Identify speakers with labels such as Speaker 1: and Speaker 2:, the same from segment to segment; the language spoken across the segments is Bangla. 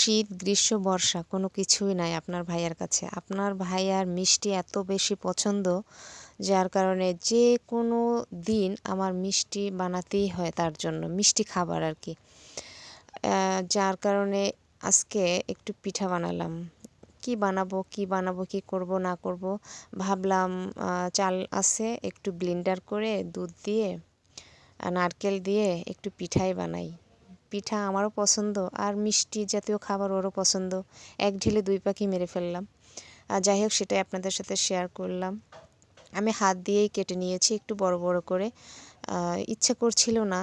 Speaker 1: শীত, গ্রীষ্ম, বর্ষা, কোনো কিছুই নাই আপনার ভাইয়ার কাছে। আপনার ভাইয়ার মিষ্টি এত বেশি পছন্দ, যার কারণে যে কোনো দিন আমার মিষ্টি বানাতেই হয় তার জন্য, মিষ্টি খাবার আর কি। যার কারণে আজকে একটু পিঠা বানালাম। কি বানাবো কি বানাবো, কি করব, না করব? ভাবলাম চাল আছে, একটু ব্লেন্ডার করে দুধ দিয়ে, নারকেল দিয়ে একটু পিঠাই বানাই। পিঠা আমারও পছন্দ আর মিষ্টি জাতীয় খাবার ওরও পছন্দ। এক ঢিলে দুই পাখি মেরে ফেললাম। আর যাই হোক, সেটাই আপনাদের সাথে শেয়ার করলাম। আমি হাত দিয়েই কেটে নিয়েছি একটু বড় বড় করে। ইচ্ছা করছিল না।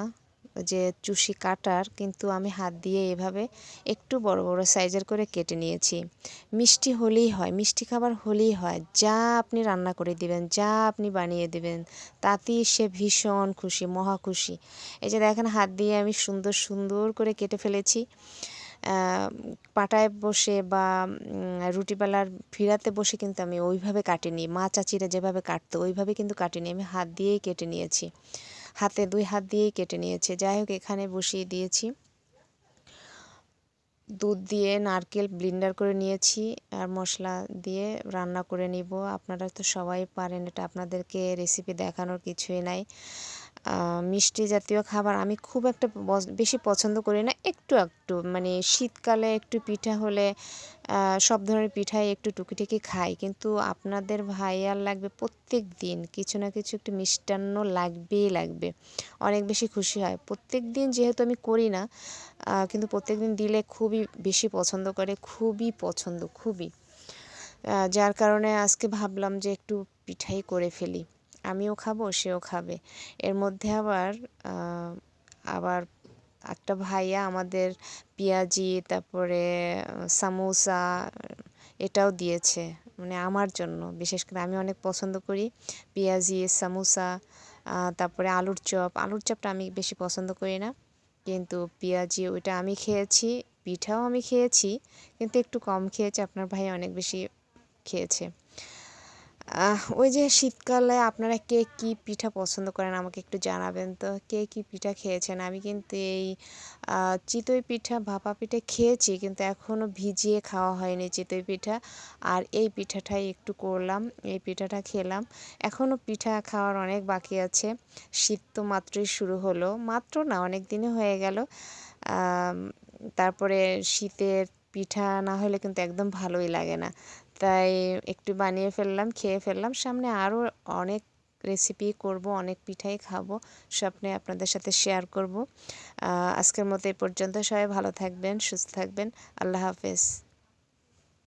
Speaker 1: যে চুষি কাটার, কিন্তু আমি হাত দিয়ে এভাবে একটু বড় বড় সাইজের করে কেটে নিয়েছি। মিষ্টি হলেই হয়, মিষ্টি খাবার হলেই হয়। যা আপনি রান্না করে দিবেন, যা আপনি বানিয়ে দিবেন, তাতেই সে ভীষণ খুশি, মহা খুশি। এই যে দেখেন, হাত দিয়ে আমি সুন্দর সুন্দর করে কেটে ফেলেছি। পাটায় বসে বা রুটিবেলার ফিরাতে বসে কিন্তু আমি ওইভাবে কাটিনি। মা চাচিরা যেভাবে কাটতো, ওইভাবে কিন্তু কাটিনি। আমি হাত দিয়েই কেটে নিয়েছি। হাতে দুই হাত দিয়েই কেটে নিয়েছে। যাই হোক এখানে বসিয়ে দিয়েছি। দুধ দিয়ে নারকেল ব্লিন্ডার করে নিয়েছি আর মশলা দিয়ে রান্না করে নিব। আপনারা তো সবাই পারেন, এটা আপনাদেরকে রেসিপি দেখানোর কিছুই নাই। মিষ্টি জাতীয় খাবার আমি খুব একটা বেশি পছন্দ করি না। একটু একটু মানে শীতকালে একটু পিঠা হলে সব ধরনের পিঠাই একটু টুকিটুকি খাই। কিন্তু আপনাদের ভাইয়ার লাগবে প্রত্যেক দিন কিছু না কিছু একটু মিষ্টান্ন লাগবেই লাগবে। অনেক বেশি খুশি হয়। প্রত্যেক দিন যেহেতু আমি করি না কিন্তু প্রত্যেক দিন দিলে খুবই বেশি পছন্দ করে, খুবই পছন্দ, খুবই। যার কারণে আজকে ভাবলাম যে একটু পিঠাই করে ফেলি। আমিও খাব, সেও খাবে। এর মধ্যে আবার আবার একটা ভাইয়া আমাদের পেঁয়াজি, তারপরে সামোসা, এটাও দিয়েছে মানে আমার জন্য। বিশেষ করে আমি অনেক পছন্দ করি পেঁয়াজি, সামোসা তারপরে আলুর চপ। আলুর চপটা আমি বেশি পছন্দ করি না, কিন্তু পেঁয়াজি, ওইটা আমি খেয়েছি, পিঠাও আমি খেয়েছি, কিন্তু একটু কম খেয়েছি। আপনার ভাই অনেক বেশি খেয়েছে। ওই যে শীতকালে আপনারা কে কী পিঠা পছন্দ করেন আমাকে একটু জানাবেন তো। কে কী পিঠা খেয়েছেন? আমি কিন্তু এই চিতই পিঠা, ভাপা পিঠা খেয়েছি কিন্তু এখনও ভিজিয়ে খাওয়া হয়নি চিতই পিঠা। আর এই পিঠাটাই একটু করলাম, এই পিঠাটা খেলাম। এখনও পিঠা খাওয়ার অনেক বাকি আছে। শীত তো মাত্রই শুরু হলো, মাত্র না, অনেক দিনই হয়ে গেল। তারপরে শীতের পিঠা না হলে কিন্তু একদম ভালোই লাগে না। তাই একটু বানিয়ে ফেললাম, খেয়ে ফেললাম। সামনে আরও অনেক রেসিপি করব, অনেক পিঠাই খাব স্বপ্নে আপনাদের সাথে শেয়ার করব। আজকের মতো এই পর্যন্ত। সবাই ভালো থাকবেন, সুস্থ থাকবেন। আল্লাহ হাফেজ।